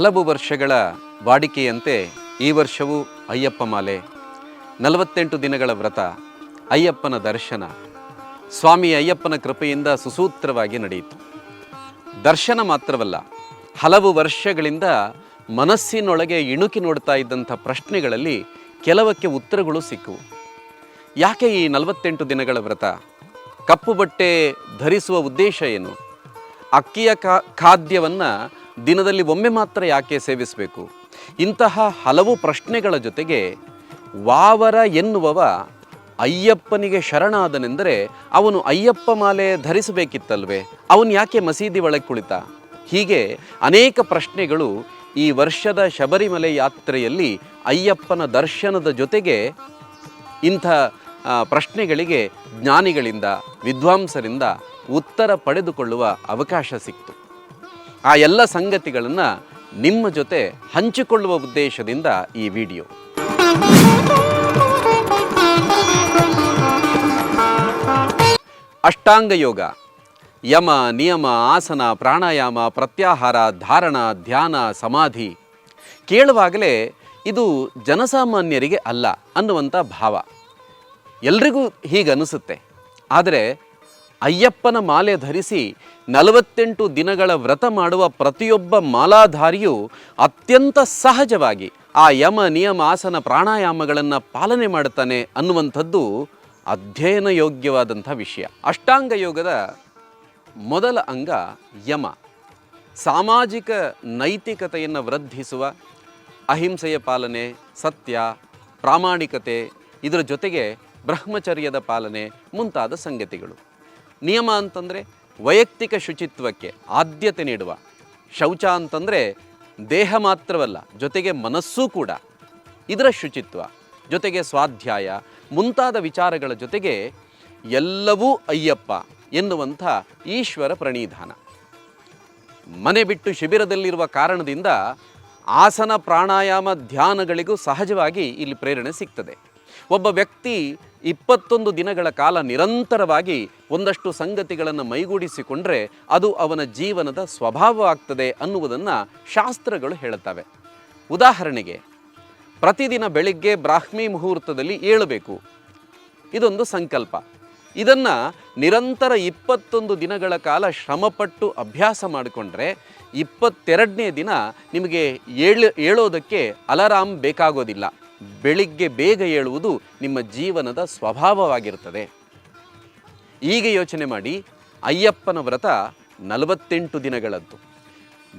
ಹಲವು ವರ್ಷಗಳ ವಾಡಿಕೆಯಂತೆ ಈ ವರ್ಷವೂ ಅಯ್ಯಪ್ಪ ಮಾಲೆ. ನಲವತ್ತೆಂಟು ದಿನಗಳ ವ್ರತ, ಅಯ್ಯಪ್ಪನ ದರ್ಶನ. ಸ್ವಾಮಿ ಅಯ್ಯಪ್ಪನ ಕೃಪೆಯಿಂದ ಸುಸೂತ್ರವಾಗಿ ನಡೆಯಿತು. ದರ್ಶನ ಮಾತ್ರವಲ್ಲ, ಹಲವು ವರ್ಷಗಳಿಂದ ಮನಸ್ಸಿನೊಳಗೆ ಇಣುಕಿ ನೋಡ್ತಾ ಇದ್ದಂಥ ಪ್ರಶ್ನೆಗಳಲ್ಲಿ ಕೆಲವಕ್ಕೆ ಉತ್ತರಗಳು ಸಿಕ್ಕವು ಯಾಕೆ ಈ ನಲವತ್ತೆಂಟು ದಿನಗಳ ವ್ರತ? ಕಪ್ಪು ಬಟ್ಟೆ ಧರಿಸುವ ಉದ್ದೇಶ ಏನು? ಅಕ್ಕಿಯ ಕಾ, ಖಾದ್ಯವನ್ನು ದಿನದಲ್ಲಿ ಒಮ್ಮೆ ಮಾತ್ರ ಯಾಕೆ ಸೇವಿಸಬೇಕು? ಇಂತಹ ಹಲವು ಪ್ರಶ್ನೆಗಳ ಜೊತೆಗೆ ವಾವರ ಎನ್ನುವವ ಅಯ್ಯಪ್ಪನಿಗೆ ಶರಣಾದನೆಂದರೆ ಅವನು ಅಯ್ಯಪ್ಪ ಮಾಲೆ ಧರಿಸಬೇಕಿತ್ತಲ್ವೇ? ಅವನು ಯಾಕೆ ಮಸೀದಿ ಒಳಗೆ ಕುಳಿತ? ಹೀಗೆ ಅನೇಕ ಪ್ರಶ್ನೆಗಳು ಈ ವರ್ಷದ ಶಬರಿಮಲೆ ಯಾತ್ರೆಯಲ್ಲಿ ಅಯ್ಯಪ್ಪನ ದರ್ಶನದ ಜೊತೆಗೆ ಇಂಥ ಪ್ರಶ್ನೆಗಳಿಗೆ ಜ್ಞಾನಿಗಳಿಂದ, ವಿದ್ವಾಂಸರಿಂದ ಉತ್ತರ ಪಡೆದುಕೊಳ್ಳುವ ಅವಕಾಶ ಸಿಕ್ತು. ಆ ಎಲ್ಲ ಸಂಗತಿಗಳನ್ನು ನಿಮ್ಮ ಜೊತೆ ಹಂಚಿಕೊಳ್ಳುವ ಉದ್ದೇಶದಿಂದ ಈ ವಿಡಿಯೋ. ಅಷ್ಟಾಂಗ ಯೋಗ, ಯಮ, ನಿಯಮ, ಆಸನ, ಪ್ರಾಣಾಯಾಮ, ಪ್ರತ್ಯಾಹಾರ, ಧಾರಣ, ಧ್ಯಾನ, ಸಮಾಧಿ ಕೇಳುವಾಗಲೇ ಇದು ಜನಸಾಮಾನ್ಯರಿಗೆ ಅಲ್ಲ ಅನ್ನುವಂಥ ಭಾವ. ಎಲ್ರಿಗೂ ಹೀಗನಿಸುತ್ತೆ. ಆದರೆ ಅಯ್ಯಪ್ಪನ ಮಾಲೆ ಧರಿಸಿ ನಲವತ್ತೆಂಟು ದಿನಗಳ ವ್ರತ ಮಾಡುವ ಪ್ರತಿಯೊಬ್ಬ ಮಾಲಾಧಾರಿಯು ಅತ್ಯಂತ ಸಹಜವಾಗಿ ಆ ಯಮ ನಿಯಮ ಆಸನ ಪ್ರಾಣಾಯಾಮಗಳನ್ನು ಪಾಲನೆ ಮಾಡುತ್ತಾನೆ ಅನ್ನುವಂಥದ್ದು ಅಧ್ಯಯನ ಯೋಗ್ಯವಾದಂಥ ವಿಷಯ. ಅಷ್ಟಾಂಗ ಯೋಗದ ಮೊದಲ ಅಂಗ ಯಮ. ಸಾಮಾಜಿಕ ನೈತಿಕತೆಯನ್ನು ವೃದ್ಧಿಸುವ, ಅಹಿಂಸೆಯ ಪಾಲನೆ, ಸತ್ಯ, ಪ್ರಾಮಾಣಿಕತೆ, ಇದರ ಜೊತೆಗೆ ಬ್ರಹ್ಮಚರ್ಯದ ಪಾಲನೆ ಮುಂತಾದ ಸಂಗತಿಗಳು. ನಿಯಮ ಅಂತಂದರೆ ವೈಯಕ್ತಿಕ ಶುಚಿತ್ವಕ್ಕೆ ಆದ್ಯತೆ ನೀಡುವ. ಶೌಚ ಅಂತಂದರೆ ದೇಹ ಮಾತ್ರವಲ್ಲ, ಜೊತೆಗೆ ಮನಸ್ಸೂ ಕೂಡ. ಇದರ ಶುಚಿತ್ವ, ಜೊತೆಗೆ ಸ್ವಾಧ್ಯಾಯ, ಮುಂತಾದ ವಿಚಾರಗಳ ಜೊತೆಗೆ ಎಲ್ಲವೂ ಅಯ್ಯಪ್ಪ ಎನ್ನುವಂಥ ಈಶ್ವರ ಪ್ರಣಿಧಾನ. ಮನೆ ಬಿಟ್ಟು ಶಿಬಿರದಲ್ಲಿರುವ ಕಾರಣದಿಂದ ಆಸನ ಪ್ರಾಣಾಯಾಮ ಧ್ಯಾನಗಳಿಗೂ ಸಹಜವಾಗಿ ಇಲ್ಲಿ ಪ್ರೇರಣೆ ಸಿಗ್ತದೆ. ಒಬ್ಬ ವ್ಯಕ್ತಿ ಇಪ್ಪತ್ತೊಂದು ದಿನಗಳ ಕಾಲ ನಿರಂತರವಾಗಿ ಒಂದಷ್ಟು ಸಂಗತಿಗಳನ್ನು ಮೈಗೂಡಿಸಿಕೊಂಡ್ರೆ ಅದು ಅವನ ಜೀವನದ ಸ್ವಭಾವವಾಗ್ತದೆ ಅನ್ನುವುದನ್ನು ಶಾಸ್ತ್ರಗಳು ಹೇಳುತ್ತವೆ. ಉದಾಹರಣೆಗೆ, ಪ್ರತಿದಿನ ಬೆಳಿಗ್ಗೆ ಬ್ರಾಹ್ಮಿ ಮುಹೂರ್ತದಲ್ಲಿ ಏಳಬೇಕು. ಇದೊಂದು ಸಂಕಲ್ಪ. ಇದನ್ನು ನಿರಂತರ ಇಪ್ಪತ್ತೊಂದು ದಿನಗಳ ಕಾಲ ಶ್ರಮಪಟ್ಟು ಅಭ್ಯಾಸ ಮಾಡಿಕೊಂಡ್ರೆ ಇಪ್ಪತ್ತೆರಡನೇ ದಿನ ನಿಮಗೆ ಏಳು, ಏಳೋದಕ್ಕೆ ಅಲಾರಾಮ್ ಬೇಕಾಗೋದಿಲ್ಲ. ಬೆಳಿಗ್ಗೆ ಬೇಗ ಏಳುವುದು ನಿಮ್ಮ ಜೀವನದ ಸ್ವಭಾವವಾಗಿರುತ್ತದೆ. ಈಗ ಯೋಚನೆ ಮಾಡಿ ಅಯ್ಯಪ್ಪನ ವ್ರತ ನಲವತ್ತೆಂಟು ದಿನಗಳದ್ದು.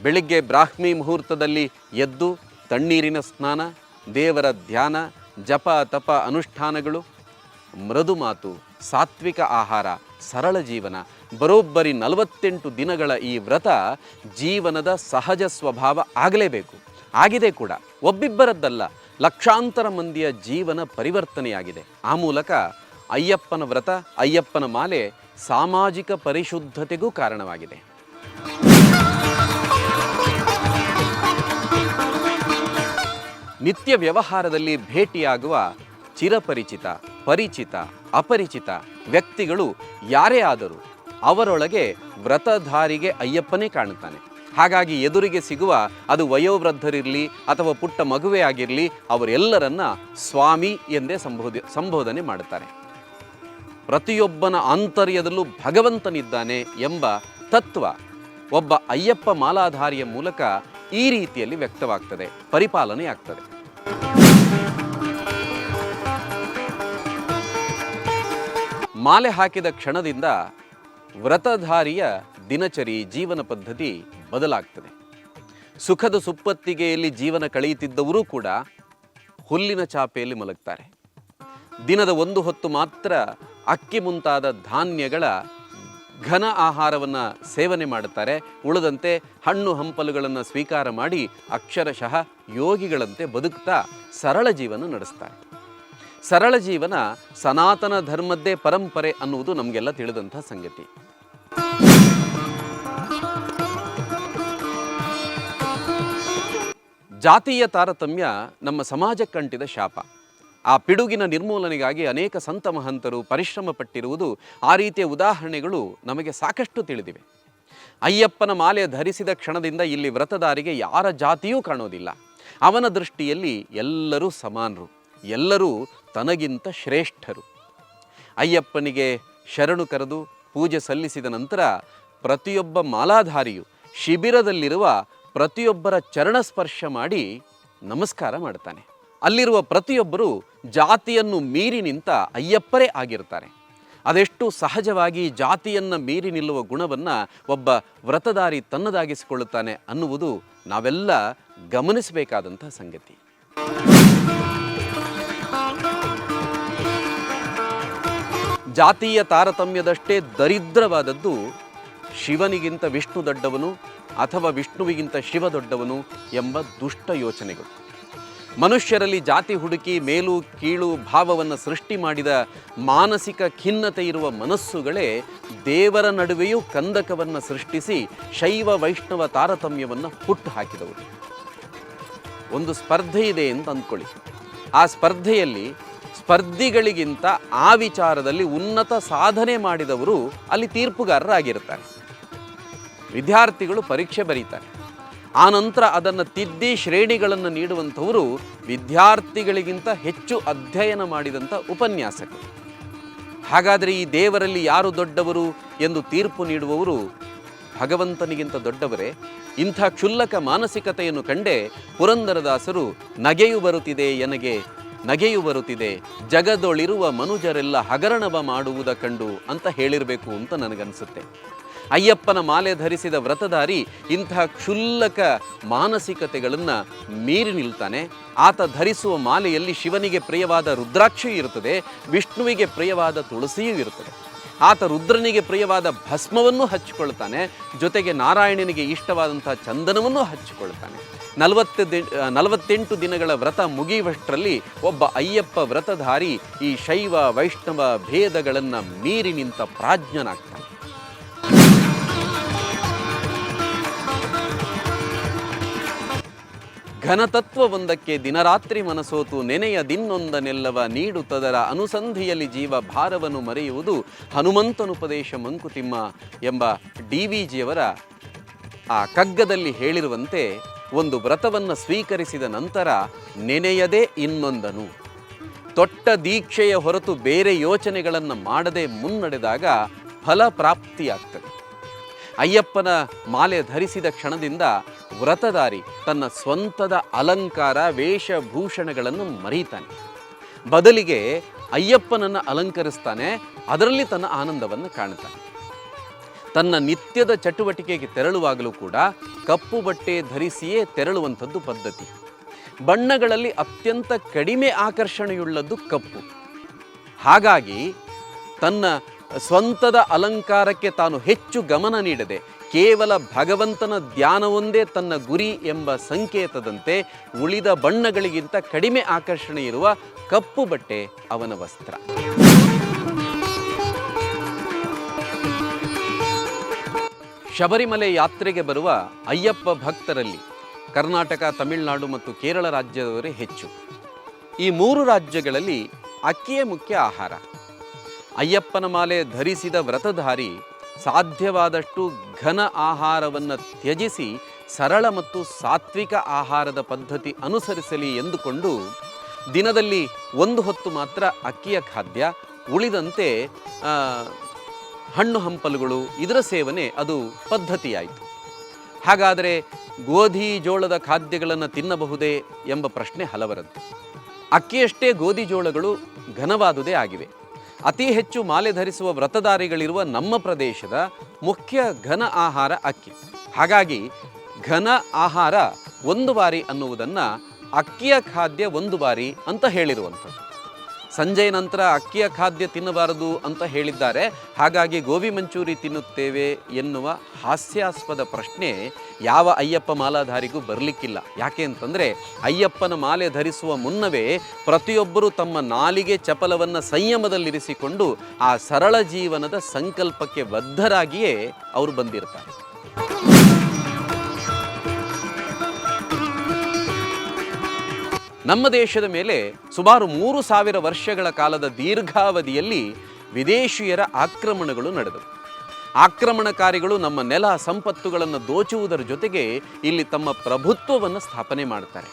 ಬೆಳಿಗ್ಗೆ ಬ್ರಾಹ್ಮಿ ಮುಹೂರ್ತದಲ್ಲಿ ಎದ್ದು ತಣ್ಣೀರಿನ ಸ್ನಾನ, ದೇವರ ಧ್ಯಾನ, ಜಪ ತಪ ಅನುಷ್ಠಾನಗಳು, ಮೃದು ಮಾತು, ಸಾತ್ವಿಕ ಆಹಾರ, ಸರಳ ಜೀವನ, ಬರೋಬ್ಬರಿ ನಲವತ್ತೆಂಟು ದಿನಗಳ ಈ ವ್ರತ ಜೀವನದ ಸಹಜ ಸ್ವಭಾವ ಆಗಲೇಬೇಕು. ಆಗಿದೆ ಕೂಡ. ಒಬ್ಬಿಬ್ಬರದ್ದಲ್ಲ. ಲಕ್ಷಾಂತರ ಮಂದಿಯ ಜೀವನ ಪರಿವರ್ತನೆಯಾಗಿದೆ. ಆ ಮೂಲಕ ಅಯ್ಯಪ್ಪನ ವ್ರತ, ಅಯ್ಯಪ್ಪನ ಮಾಲೆ ಸಾಮಾಜಿಕ ಪರಿಶುದ್ಧತೆಗೂ ಕಾರಣವಾಗಿದೆ. ನಿತ್ಯ ವ್ಯವಹಾರದಲ್ಲಿ ಭೇಟಿಯಾಗುವ ಚಿರಪರಿಚಿತ, ಪರಿಚಿತ, ಅಪರಿಚಿತ ವ್ಯಕ್ತಿಗಳು ಯಾರೇ ಆದರೂ ಅವರೊಳಗೆ ವ್ರತಧಾರಿಗೆ ಅಯ್ಯಪ್ಪನೇ ಕಾಣುತ್ತಾನೆ. ಹಾಗಾಗಿ ಎದುರಿಗೆ ಸಿಗುವ ಅದು ವಯೋವೃದ್ಧರಿರಲಿ ಅಥವಾ ಪುಟ್ಟ ಮಗುವೆ ಆಗಿರಲಿ, ಅವರೆಲ್ಲರನ್ನ ಸ್ವಾಮಿ ಎಂದೇ ಸಂಬೋಧ, ಸಂಬೋಧನೆ ಮಾಡುತ್ತಾರೆ. ಪ್ರತಿಯೊಬ್ಬನ ಆಂತರ್ಯದಲ್ಲೂ ಭಗವಂತನಿದ್ದಾನೆ ಎಂಬ ತತ್ವ ಒಬ್ಬ ಅಯ್ಯಪ್ಪ ಮಾಲಾಧಾರಿಯ ಮೂಲಕ ಈ ರೀತಿಯಲ್ಲಿ ವ್ಯಕ್ತವಾಗ್ತದೆ ಪರಿಪಾಲನೆ ಆಗ್ತದೆ ಮಾಲೆ ಹಾಕಿದ ಕ್ಷಣದಿಂದ ವ್ರತಧಾರಿಯ ದಿನಚರಿ ಜೀವನ ಪದ್ಧತಿ ಬದಲಾಗ್ತದೆ. ಸುಖದ ಸುಪ್ಪತ್ತಿಗೆಯಲ್ಲಿ ಜೀವನ ಕಳೆಯುತ್ತಿದ್ದವರೂ ಕೂಡ ಹುಲ್ಲಿನ ಚಾಪೆಯಲ್ಲಿ ಮಲಗ್ತಾರೆ. ದಿನದ ಒಂದು ಹೊತ್ತು ಮಾತ್ರ ಅಕ್ಕಿ ಮುಂತಾದ ಧಾನ್ಯಗಳ ಘನ ಆಹಾರವನ್ನು ಸೇವನೆ ಮಾಡುತ್ತಾರೆ. ಉಳಿದಂತೆ ಹಣ್ಣು ಹಂಪಲುಗಳನ್ನು ಸ್ವೀಕಾರ ಮಾಡಿ ಅಕ್ಷರಶಃ ಯೋಗಿಗಳಂತೆ ಬದುಕ್ತಾ ಸರಳ ಜೀವನ ನಡೆಸ್ತಾರೆ. ಸರಳ ಜೀವನ ಸನಾತನ ಧರ್ಮದ್ದೇ ಪರಂಪರೆ ಅನ್ನುವುದು ನಮಗೆಲ್ಲ ತಿಳಿದಂಥ ಸಂಗತಿ. ಜಾತೀಯ ತಾರತಮ್ಯ ನಮ್ಮ ಸಮಾಜಕ್ಕಂಟಿದ ಶಾಪ. ಆ ಪಿಡುಗಿನ ನಿರ್ಮೂಲನೆಗಾಗಿ ಅನೇಕ ಸಂತ ಮಹಂತರು ಪರಿಶ್ರಮ ಪಟ್ಟಿರುವುದು ಆ ರೀತಿಯ ಉದಾಹರಣೆಗಳು ನಮಗೆ ಸಾಕಷ್ಟು ತಿಳಿದಿವೆ. ಅಯ್ಯಪ್ಪನ ಮಾಲೆ ಧರಿಸಿದ ಕ್ಷಣದಿಂದ ಇಲ್ಲಿ ವ್ರತದಾರಿಗೆ ಯಾರ ಜಾತಿಯೂ ಕಾಣೋದಿಲ್ಲ. ಅವನ ದೃಷ್ಟಿಯಲ್ಲಿ ಎಲ್ಲರೂ ಸಮಾನರು, ಎಲ್ಲರೂ ತನಗಿಂತ ಶ್ರೇಷ್ಠರು. ಅಯ್ಯಪ್ಪನಿಗೆ ಶರಣು ಕರೆದು ಪೂಜೆ ಸಲ್ಲಿಸಿದ ನಂತರ ಪ್ರತಿಯೊಬ್ಬ ಮಾಲಾಧಾರಿಯು ಶಿಬಿರದಲ್ಲಿರುವ ಪ್ರತಿಯೊಬ್ಬರ ಚರಣ ಸ್ಪರ್ಶ ಮಾಡಿ ನಮಸ್ಕಾರ ಮಾಡ್ತಾನೆ. ಅಲ್ಲಿರುವ ಪ್ರತಿಯೊಬ್ಬರು ಜಾತಿಯನ್ನು ಮೀರಿ ನಿಂತ ಅಯ್ಯಪ್ಪರೇ ಆಗಿರ್ತಾರೆ. ಅದೆಷ್ಟು ಸಹಜವಾಗಿ ಜಾತಿಯನ್ನು ಮೀರಿ ನಿಲ್ಲುವ ಗುಣವನ್ನು ಒಬ್ಬ ವ್ರತಧಾರಿ ತನ್ನದಾಗಿಸಿಕೊಳ್ಳುತ್ತಾನೆ ಅನ್ನುವುದು ನಾವೆಲ್ಲ ಗಮನಿಸಬೇಕಾದಂಥ ಸಂಗತಿ. ಜಾತೀಯ ತಾರತಮ್ಯದಷ್ಟೇ ದರಿದ್ರವಾದದ್ದು ಶಿವನಿಗಿಂತ ವಿಷ್ಣು ದೊಡ್ಡವನು ಅಥವಾ ವಿಷ್ಣುವಿಗಿಂತ ಶಿವ ದೊಡ್ಡವನು ಎಂಬ ದುಷ್ಟ ಯೋಚನೆಗಳು. ಮನುಷ್ಯರಲ್ಲಿ ಜಾತಿ ಹುಡುಕಿ ಮೇಲು ಕೀಳು ಭಾವವನ್ನು ಸೃಷ್ಟಿ ಮಾಡಿದ ಮಾನಸಿಕ ಖಿನ್ನತೆ ಇರುವ ಮನಸ್ಸುಗಳೇ ದೇವರ ನಡುವೆಯೂ ಕಂದಕವನ್ನು ಸೃಷ್ಟಿಸಿ ಶೈವ ವೈಷ್ಣವ ತಾರತಮ್ಯವನ್ನು ಹುಟ್ಟು ಹಾಕಿದವರು ಒಂದು ಸ್ಪರ್ಧೆ ಇದೆ ಅಂತ ಅಂದ್ಕೊಳ್ಳಿ. ಆ ಸ್ಪರ್ಧೆಯಲ್ಲಿ ಸ್ಪರ್ಧಿಗಳಿಗಿಂತ ಆ ವಿಚಾರದಲ್ಲಿ ಉನ್ನತ ಸಾಧನೆ ಮಾಡಿದವರು ಅಲ್ಲಿ ತೀರ್ಪುಗಾರರಾಗಿರ್ತಾರೆ ವಿದ್ಯಾರ್ಥಿಗಳು ಪರೀಕ್ಷೆ ಬರೀತಾರೆ. ಆನಂತರ ನಂತರ ಅದನ್ನು ತಿದ್ದಿ ಶ್ರೇಣಿಗಳನ್ನು ನೀಡುವಂಥವರು ವಿದ್ಯಾರ್ಥಿಗಳಿಗಿಂತ ಹೆಚ್ಚು ಅಧ್ಯಯನ ಮಾಡಿದಂಥ ಉಪನ್ಯಾಸಕರು. ಹಾಗಾದರೆ ಈ ದೇವರಲ್ಲಿ ಯಾರು ದೊಡ್ಡವರು ಎಂದು ತೀರ್ಪು ನೀಡುವವರು ಭಗವಂತನಿಗಿಂತ ದೊಡ್ಡವರೇ? ಇಂಥ ಕ್ಷುಲ್ಲಕ ಮಾನಸಿಕತೆಯನ್ನು ಕಂಡೇ ಪುರಂದರದಾಸರು, ನಗೆಯು ಬರುತ್ತಿದೆ ಎನಗೆ, ನಗೆಯು ಬರುತ್ತಿದೆ, ಜಗದೊಳಿರುವ ಮನುಜರೆಲ್ಲ ಹಗರಣವ ಮಾಡುವುದ ಕಂಡು ಅಂತ ಹೇಳಿರಬೇಕು ಅಂತ ನನಗನ್ಸುತ್ತೆ. ಅಯ್ಯಪ್ಪನ ಮಾಲೆ ಧರಿಸಿದ ವ್ರತಧಾರಿ ಇಂತಹ ಕ್ಷುಲ್ಲಕ ಮಾನಸಿಕತೆಗಳನ್ನು ಮೀರಿ ನಿಲ್ತಾನೆ. ಆತ ಧರಿಸುವ ಮಾಲೆಯಲ್ಲಿ ಶಿವನಿಗೆ ಪ್ರಿಯವಾದ ರುದ್ರಾಕ್ಷಿಯೂ ಇರುತ್ತದೆ, ವಿಷ್ಣುವಿಗೆ ಪ್ರಿಯವಾದ ತುಳಸಿಯೂ ಇರುತ್ತದೆ. ಆತ ರುದ್ರನಿಗೆ ಪ್ರಿಯವಾದ ಭಸ್ಮವನ್ನು ಹಚ್ಚಿಕೊಳ್ತಾನೆ, ಜೊತೆಗೆ ನಾರಾಯಣನಿಗೆ ಇಷ್ಟವಾದಂಥ ಚಂದನವನ್ನು ಹಚ್ಚಿಕೊಳ್ತಾನೆ. ನಲವತ್ತು ನಲವತ್ತೆಂಟು ದಿನಗಳ ವ್ರತ ಮುಗಿಯುವಷ್ಟರಲ್ಲಿ ಒಬ್ಬ ಅಯ್ಯಪ್ಪ ವ್ರತಧಾರಿ ಈ ಶೈವ, ವೈಷ್ಣವ ಭೇದಗಳನ್ನು ಮೀರಿ ನಿಂತ ಪ್ರಾಜ್ಞನಾಗ್ತಾನೆ. ಘನತತ್ವವೊಂದಕ್ಕೆ ದಿನರಾತ್ರಿ ಮನಸೋತು ನೆನೆಯ ದಿನ್ನೊಂದನೆಲ್ಲವ ನೀಡುತ್ತದರ ಅನುಸಂಧಿಯಲ್ಲಿ ಜೀವ ಭಾರವನ್ನು ಮರೆಯುವುದು ಹನುಮಂತನುಪದೇಶ ಮಂಕುತಿಮ್ಮ ಎಂಬ ಡಿ ವಿ ಜಿಯವರ ಆ ಕಗ್ಗದಲ್ಲಿ ಹೇಳಿರುವಂತೆ ಒಂದು ವ್ರತವನ್ನು ಸ್ವೀಕರಿಸಿದ ನಂತರ ನೆನೆಯದೇ ಇನ್ನೊಂದನು. ತೊಟ್ಟ ದೀಕ್ಷೆಯ ಹೊರತು ಬೇರೆ ಯೋಚನೆಗಳನ್ನು ಮಾಡದೆ ಮುನ್ನಡೆದಾಗ ಫಲ ಪ್ರಾಪ್ತಿಯಾಗ್ತದೆ. ಅಯ್ಯಪ್ಪನ ಮಾಲೆ ಧರಿಸಿದ ಕ್ಷಣದಿಂದ ವ್ರತಧಾರಿ ತನ್ನ ಸ್ವಂತದ ಅಲಂಕಾರ ವೇಷಭೂಷಣಗಳನ್ನು ಮರೀತಾನೆ. ಬದಲಿಗೆ ಅಯ್ಯಪ್ಪನನ್ನು ಅಲಂಕರಿಸ್ತಾನೆ, ಅದರಲ್ಲಿ ತನ್ನ ಆನಂದವನ್ನು ಕಾಣುತ್ತಾನೆ. ತನ್ನ ನಿತ್ಯದ ಚಟುವಟಿಕೆಗೆ ತೆರಳುವಾಗಲೂ ಕೂಡ ಕಪ್ಪು ಬಟ್ಟೆ ಧರಿಸಿಯೇ ತೆರಳುವಂಥದ್ದು ಪದ್ಧತಿ. ಬಣ್ಣಗಳಲ್ಲಿ ಅತ್ಯಂತ ಕಡಿಮೆ ಆಕರ್ಷಣೆಯುಳ್ಳದ್ದು ಕಪ್ಪು. ಹಾಗಾಗಿ ತನ್ನ ಸ್ವಂತದ ಅಲಂಕಾರಕ್ಕೆ ತಾನು ಹೆಚ್ಚು ಗಮನ ನೀಡದೆ ಕೇವಲ ಭಗವಂತನ ಧ್ಯಾನವೊಂದೇ ತನ್ನ ಗುರಿ ಎಂಬ ಸಂಕೇತದಂತೆ ಉಳಿದ ಬಣ್ಣಗಳಿಗಿಂತ ಕಡಿಮೆ ಆಕರ್ಷಣೆ ಇರುವ ಕಪ್ಪು ಬಟ್ಟೆ ಅವನ ವಸ್ತ್ರ. ಶಬರಿಮಲೆ ಯಾತ್ರೆಗೆ ಬರುವ ಅಯ್ಯಪ್ಪ ಭಕ್ತರಲ್ಲಿ ಕರ್ನಾಟಕ, ತಮಿಳುನಾಡು ಮತ್ತು ಕೇರಳ ರಾಜ್ಯದವರೇ ಹೆಚ್ಚು. ಈ ಮೂರು ರಾಜ್ಯಗಳಲ್ಲಿ ಅಕ್ಕಿಯೇ ಮುಖ್ಯ ಆಹಾರ. ಅಯ್ಯಪ್ಪನ ಮಾಲೆ ಧರಿಸಿದ ವ್ರತಧಾರಿ ಸಾಧ್ಯವಾದಷ್ಟು ಘನ ಆಹಾರವನ್ನು ತ್ಯಜಿಸಿ ಸರಳ ಮತ್ತು ಸಾತ್ವಿಕ ಆಹಾರದ ಪದ್ಧತಿ ಅನುಸರಿಸಲಿ ಎಂದುಕೊಂಡು ದಿನದಲ್ಲಿ ಒಂದು ಹೊತ್ತು ಮಾತ್ರ ಅಕ್ಕಿಯ ಖಾದ್ಯ, ಉಳಿದಂತೆ ಹಣ್ಣು ಹಂಪಲುಗಳು, ಇದರ ಸೇವನೆ ಅದು ಪದ್ಧತಿಯಾಯಿತು. ಹಾಗಾದರೆ ಗೋಧಿ ಜೋಳದ ಖಾದ್ಯಗಳನ್ನು ತಿನ್ನಬಹುದೇ ಎಂಬ ಪ್ರಶ್ನೆ ಹಲವರದ್ದು. ಅಕ್ಕಿಯಷ್ಟೇ ಗೋಧಿ ಜೋಳಗಳು ಘನವಾದುದೇ ಆಗಿವೆ. ಅತಿ ಹೆಚ್ಚು ಮಾಲೆ ಧರಿಸುವ ವ್ರತಧಾರಿಗಳಿರುವ ನಮ್ಮ ಪ್ರದೇಶದ ಮುಖ್ಯ ಘನ ಆಹಾರ ಅಕ್ಕಿ. ಹಾಗಾಗಿ ಘನ ಆಹಾರ ಒಂದು ಬಾರಿ ಅನ್ನುವುದನ್ನು ಅಕ್ಕಿಯ ಖಾದ್ಯ ಒಂದು ಬಾರಿ ಅಂತ ಹೇಳಿರುವಂಥದ್ದು. ಸಂಜೆಯ ನಂತರ ಅಕ್ಕಿಯ ಖಾದ್ಯ ತಿನ್ನಬಾರದು ಅಂತ ಹೇಳಿದ್ದಾರೆ. ಹಾಗಾಗಿ ಗೋಬಿ ಮಂಚೂರಿ ತಿನ್ನುತ್ತೇವೆ ಎನ್ನುವ ಹಾಸ್ಯಾಸ್ಪದ ಪ್ರಶ್ನೆ ಯಾವ ಅಯ್ಯಪ್ಪ ಮಾಲಾಧಾರಿಗೂ ಬರಲಿಕ್ಕಿಲ್ಲ. ಯಾಕೆ ಅಂತಂದರೆ ಅಯ್ಯಪ್ಪನ ಮಾಲೆ ಧರಿಸುವ ಮುನ್ನವೇ ಪ್ರತಿಯೊಬ್ಬರೂ ತಮ್ಮ ನಾಲಿಗೆ ಚಪಲವನ್ನು ಸಂಯಮದಲ್ಲಿರಿಸಿಕೊಂಡು ಆ ಸರಳ ಜೀವನದ ಸಂಕಲ್ಪಕ್ಕೆ ಬದ್ಧರಾಗಿಯೇ ಅವರು ಬಂದಿರ್ತಾರೆ. ನಮ್ಮ ದೇಶದ ಮೇಲೆ ಸುಮಾರು ಮೂರು ಸಾವಿರ ವರ್ಷಗಳ ಕಾಲದ ದೀರ್ಘಾವಧಿಯಲ್ಲಿ ವಿದೇಶಿಯರ ಆಕ್ರಮಣಗಳು ನಡೆದವು. ಆಕ್ರಮಣಕಾರಿಗಳು ನಮ್ಮ ನೆಲ ಸಂಪತ್ತುಗಳನ್ನು ದೋಚುವುದರ ಜೊತೆಗೆ ಇಲ್ಲಿ ತಮ್ಮ ಪ್ರಭುತ್ವವನ್ನು ಸ್ಥಾಪನೆ ಮಾಡ್ತಾರೆ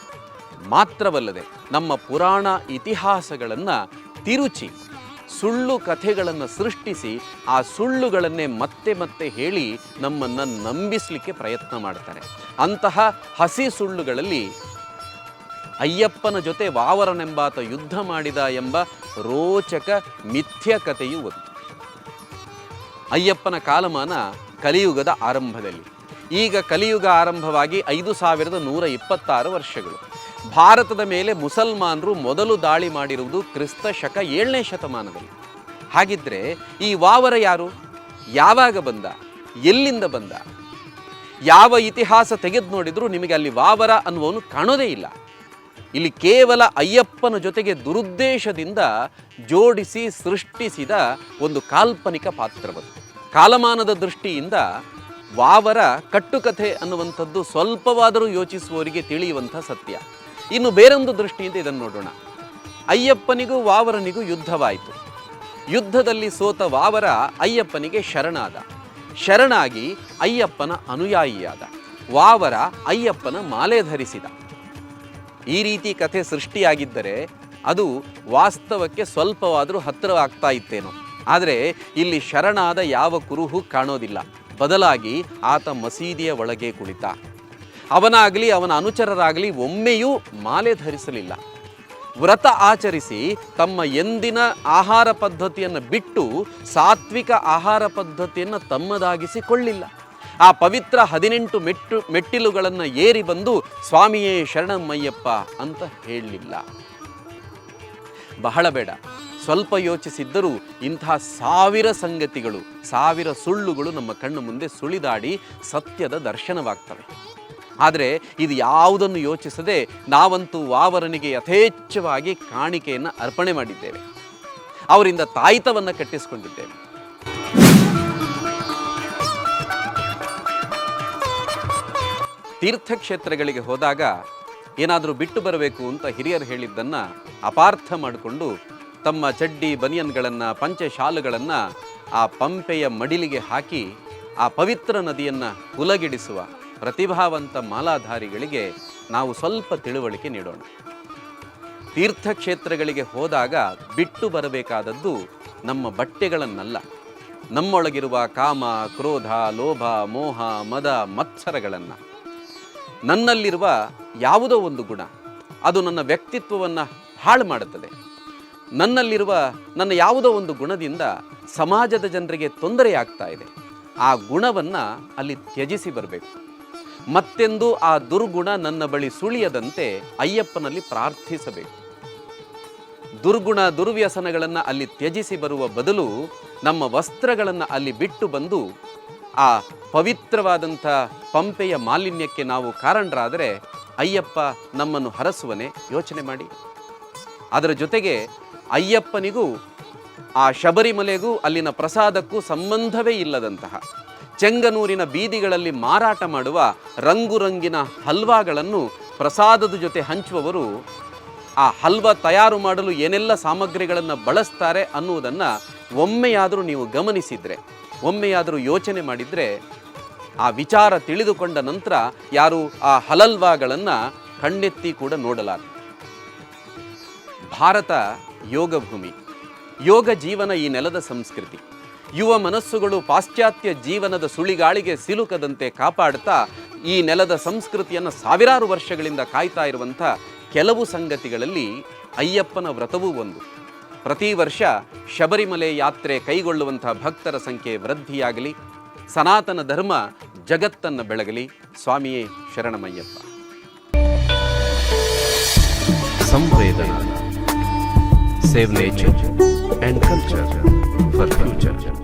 ಮಾತ್ರವಲ್ಲದೆ ನಮ್ಮ ಪುರಾಣ ಇತಿಹಾಸಗಳನ್ನು ತಿರುಚಿ, ಸುಳ್ಳು ಕಥೆಗಳನ್ನು ಸೃಷ್ಟಿಸಿ, ಆ ಸುಳ್ಳುಗಳನ್ನೇ ಮತ್ತೆ ಮತ್ತೆ ಹೇಳಿ ನಮ್ಮನ್ನು ನಂಬಿಸಲಿಕ್ಕೆ ಪ್ರಯತ್ನ ಮಾಡ್ತಾರೆ ಅಂತಹ ಹಸಿ ಸುಳ್ಳುಗಳಲ್ಲಿ ಅಯ್ಯಪ್ಪನ ಜೊತೆ ವಾವರನೆಂಬಾತ ಯುದ್ಧ ಮಾಡಿದ ಎಂಬ ರೋಚಕ ಮಿಥ್ಯ ಕಥೆಯೂ ಒಂದು. ಅಯ್ಯಪ್ಪನ ಕಾಲಮಾನ ಕಲಿಯುಗದ ಆರಂಭದಲ್ಲಿ. ಈಗ ಕಲಿಯುಗ ಆರಂಭವಾಗಿ ಐದು ಸಾವಿರದ ನೂರ ಇಪ್ಪತ್ತಾರು ವರ್ಷಗಳು. ಭಾರತದ ಮೇಲೆ ಮುಸಲ್ಮಾನರು ಮೊದಲು ದಾಳಿ ಮಾಡಿರುವುದು ಕ್ರಿಸ್ತ ಶಕ ಏಳನೇ ಶತಮಾನದಲ್ಲಿ. ಹಾಗಿದ್ರೆ ಈ ವಾವರ ಯಾರು? ಯಾವಾಗ ಬಂದ? ಎಲ್ಲಿಂದ ಬಂದ? ಯಾವ ಇತಿಹಾಸ ತೆಗೆದು ನೋಡಿದರೂ ನಿಮಗೆ ಅಲ್ಲಿ ವಾವರ ಅನ್ನುವನು ಕಾಣೋದೇ ಇಲ್ಲ. ಇಲ್ಲಿ ಕೇವಲ ಅಯ್ಯಪ್ಪನ ಜೊತೆಗೆ ದುರುದ್ದೇಶದಿಂದ ಜೋಡಿಸಿ ಸೃಷ್ಟಿಸಿದ ಒಂದು ಕಾಲ್ಪನಿಕ ಪಾತ್ರವದು ಕಾಲಮಾನದ ದೃಷ್ಟಿಯಿಂದ ವಾವರ ಕಟ್ಟುಕಥೆ ಅನ್ನುವಂಥದ್ದು ಸ್ವಲ್ಪವಾದರೂ ಯೋಚಿಸುವವರಿಗೆ ತಿಳಿಯುವಂಥ ಸತ್ಯ. ಇನ್ನು ಬೇರೊಂದು ದೃಷ್ಟಿಯಿಂದ ಇದನ್ನು ನೋಡೋಣ. ಅಯ್ಯಪ್ಪನಿಗೂ ವಾವರನಿಗೂ ಯುದ್ಧವಾಯಿತು. ಯುದ್ಧದಲ್ಲಿ ಸೋತ ವಾವರ ಅಯ್ಯಪ್ಪನಿಗೆ ಶರಣಾದ. ಶರಣಾಗಿ ಅಯ್ಯಪ್ಪನ ಅನುಯಾಯಿಯಾದ. ವಾವರ ಅಯ್ಯಪ್ಪನ ಮಾಲೆ ಧರಿಸಿದ. ಈ ರೀತಿ ಕಥೆ ಸೃಷ್ಟಿಯಾಗಿದ್ದರೆ ಅದು ವಾಸ್ತವಕ್ಕೆ ಸ್ವಲ್ಪವಾದರೂ ಹತ್ತಿರವಾಗ್ತಾ ಇತ್ತೇನೋ. ಆದರೆ ಇಲ್ಲಿ ಶರಣಾದ ಯಾವ ಕುರುಹು ಕಾಣೋದಿಲ್ಲ. ಬದಲಾಗಿ ಆತ ಮಸೀದಿಯ ಒಳಗೆ ಕುಳಿತ. ಅವನಾಗಲಿ ಅವನ ಅನುಚರರಾಗಲಿ ಒಮ್ಮೆಯೂ ಮಾಲೆ ಧರಿಸಲಿಲ್ಲ. ವ್ರತ ಆಚರಿಸಿ ತಮ್ಮ ಎಂದಿನ ಆಹಾರ ಪದ್ಧತಿಯನ್ನು ಬಿಟ್ಟು ಸಾತ್ವಿಕ ಆಹಾರ ಪದ್ಧತಿಯನ್ನು ತಮ್ಮದಾಗಿಸಿಕೊಳ್ಳಿಲ್ಲ. ಆ ಪವಿತ್ರ ಹದಿನೆಂಟು ಮೆಟ್ಟು, ಮೆಟ್ಟಿಲುಗಳನ್ನು ಏರಿ ಬಂದು ಸ್ವಾಮಿಯೇ ಶರಣಮ್ಮಯ್ಯಪ್ಪ ಅಂತ ಹೇಳಲಿಲ್ಲ. ಬಹಳ ಬೇಡ. ಸ್ವಲ್ಪ ಯೋಚಿಸಿದ್ದರೂ ಇಂತಹ ಸಾವಿರ ಸಂಗತಿಗಳು, ಸಾವಿರ ಸುಳ್ಳುಗಳು ನಮ್ಮ ಕಣ್ಣು ಮುಂದೆ ಸುಳಿದಾಡಿ ಸತ್ಯದ ದರ್ಶನವಾಗ್ತವೆ. ಆದರೆ ಇದು ಯಾವುದನ್ನು ಯೋಚಿಸದೆ ನಾವಂತೂ ವಾವರನಿಗೆ ಯಥೇಚ್ಛವಾಗಿ ಕಾಣಿಕೆಯನ್ನು ಅರ್ಪಣೆ ಮಾಡಿದ್ದೇವೆ. ಅವರಿಂದ ತಾಯಿತವನ್ನು ಕಟ್ಟಿಸಿಕೊಂಡಿದ್ದೇವೆ. ತೀರ್ಥಕ್ಷೇತ್ರಗಳಿಗೆ ಹೋದಾಗ ಏನಾದರೂ ಬಿಟ್ಟು ಬರಬೇಕು ಅಂತ ಹಿರಿಯರು ಹೇಳಿದ್ದನ್ನು ಅಪಾರ್ಥ ಮಾಡಿಕೊಂಡು ತಮ್ಮ ಚಡ್ಡಿ ಬನಿಯನ್ಗಳನ್ನು, ಪಂಚಶಾಲುಗಳನ್ನು ಆ ಪಂಪೆಯ ಮಡಿಲಿಗೆ ಹಾಕಿ ಆ ಪವಿತ್ರ ನದಿಯನ್ನು ಹುಲಗಿಡಿಸುವ ಪ್ರತಿಭಾವಂತ ಮಾಲಾಧಾರಿಗಳಿಗೆ ನಾವು ಸ್ವಲ್ಪ ತಿಳುವಳಿಕೆ ನೀಡೋಣ. ತೀರ್ಥಕ್ಷೇತ್ರಗಳಿಗೆ ಹೋದಾಗ ಬಿಟ್ಟು ಬರಬೇಕಾದದ್ದು ನಮ್ಮ ಬಟ್ಟೆಗಳನ್ನಲ್ಲ. ನಮ್ಮೊಳಗಿರುವ ಕಾಮ, ಕ್ರೋಧ, ಲೋಭ, ಮೋಹ, ಮದ, ಮತ್ಸರಗಳನ್ನು. ನನ್ನಲ್ಲಿರುವ ಯಾವುದೋ ಒಂದು ಗುಣ, ಅದು ನನ್ನ ವ್ಯಕ್ತಿತ್ವವನ್ನು ಹಾಳು ಮಾಡುತ್ತದೆ. ನನ್ನಲ್ಲಿರುವ, ನನ್ನ ಯಾವುದೋ ಒಂದು ಗುಣದಿಂದ ಸಮಾಜದ ಜನರಿಗೆ ತೊಂದರೆ ಆಗ್ತಾ ಇದೆ. ಆ ಗುಣವನ್ನು ಅಲ್ಲಿ ತ್ಯಜಿಸಿ ಬರಬೇಕು. ಮತ್ತೆಂದು ಆ ದುರ್ಗುಣ ನನ್ನ ಬಳಿ ಸುಳಿಯದಂತೆ ಅಯ್ಯಪ್ಪನಲ್ಲಿ ಪ್ರಾರ್ಥಿಸಬೇಕು. ದುರ್ಗುಣ ದುರ್ವ್ಯಸನಗಳನ್ನು ಅಲ್ಲಿ ತ್ಯಜಿಸಿ ಬರುವ ಬದಲು ನಮ್ಮ ವಸ್ತ್ರಗಳನ್ನು ಅಲ್ಲಿ ಬಿಟ್ಟು ಬಂದು ಆ ಪವಿತ್ರವಾದಂಥ ಪಂಪೆಯ ಮಾಲಿನ್ಯಕ್ಕೆ ನಾವು ಕಾರಣರಾದರೆ ಅಯ್ಯಪ್ಪ ನಮ್ಮನ್ನು ಹರಸುವನೆ ಯೋಚನೆ ಮಾಡಿ. ಅದರ ಜೊತೆಗೆ ಅಯ್ಯಪ್ಪನಿಗೂ ಆ ಶಬರಿಮಲೆಗೂ ಅಲ್ಲಿನ ಪ್ರಸಾದಕ್ಕೂ ಸಂಬಂಧವೇ ಇಲ್ಲದಂತಹ ಚೆಂಗನೂರಿನ ಬೀದಿಗಳಲ್ಲಿ ಮಾರಾಟ ಮಾಡುವ ರಂಗುರಂಗಿನ ಹಲ್ವಾಗಳನ್ನು ಪ್ರಸಾದದ ಜೊತೆ ಹಂಚುವವರು ಆ ಹಲ್ವ ತಯಾರು ಮಾಡಲು ಏನೆಲ್ಲ ಸಾಮಗ್ರಿಗಳನ್ನು ಬಳಸ್ತಾರೆ ಅನ್ನುವುದನ್ನು ಒಮ್ಮೆಯಾದರೂ ನೀವು ಗಮನಿಸಿದರೆ ಒಮ್ಮೆಯಾದರೂ ಯೋಚನೆ ಮಾಡಿದರೆ ಆ ವಿಚಾರ ತಿಳಿದುಕೊಂಡ ನಂತರ ಯಾರು ಆ ಹಲಲ್ವಾಗಳನ್ನು ಕಣ್ಣೆತ್ತಿ ಕೂಡ ನೋಡಲಾರ ಭಾರತ ಯೋಗ ಭೂಮಿ ಯೋಗ ಜೀವನ ಈ ನೆಲದ ಸಂಸ್ಕೃತಿ. ಯುವ ಮನಸ್ಸುಗಳು ಪಾಶ್ಚಾತ್ಯ ಜೀವನದ ಸುಳಿಗಾಳಿಗೆ ಸಿಲುಕದಂತೆ ಕಾಪಾಡ್ತಾ ಈ ನೆಲದ ಸಂಸ್ಕೃತಿಯನ್ನು ಸಾವಿರಾರು ವರ್ಷಗಳಿಂದ ಕಾಯ್ತಾ ಇರುವಂಥ ಕೆಲವು ಸಂಗತಿಗಳಲ್ಲಿ ಅಯ್ಯಪ್ಪನ ವ್ರತವೂ ಒಂದು. ಪ್ರತಿ ವರ್ಷ ಶಬರಿಮಲೆ ಯಾತ್ರೆ ಕೈಗೊಳ್ಳುವಂಥ ಭಕ್ತರ ಸಂಖ್ಯೆ ವೃದ್ಧಿಯಾಗಲಿ. ಸನಾತನ ಧರ್ಮ ಜಗತ್ತನ್ನು ಬೆಳಗಲಿ. ಸ್ವಾಮಿಯೇ ಶರಣಮಯ್ಯಪ್ಪ. Samvedana save nature and culture for future.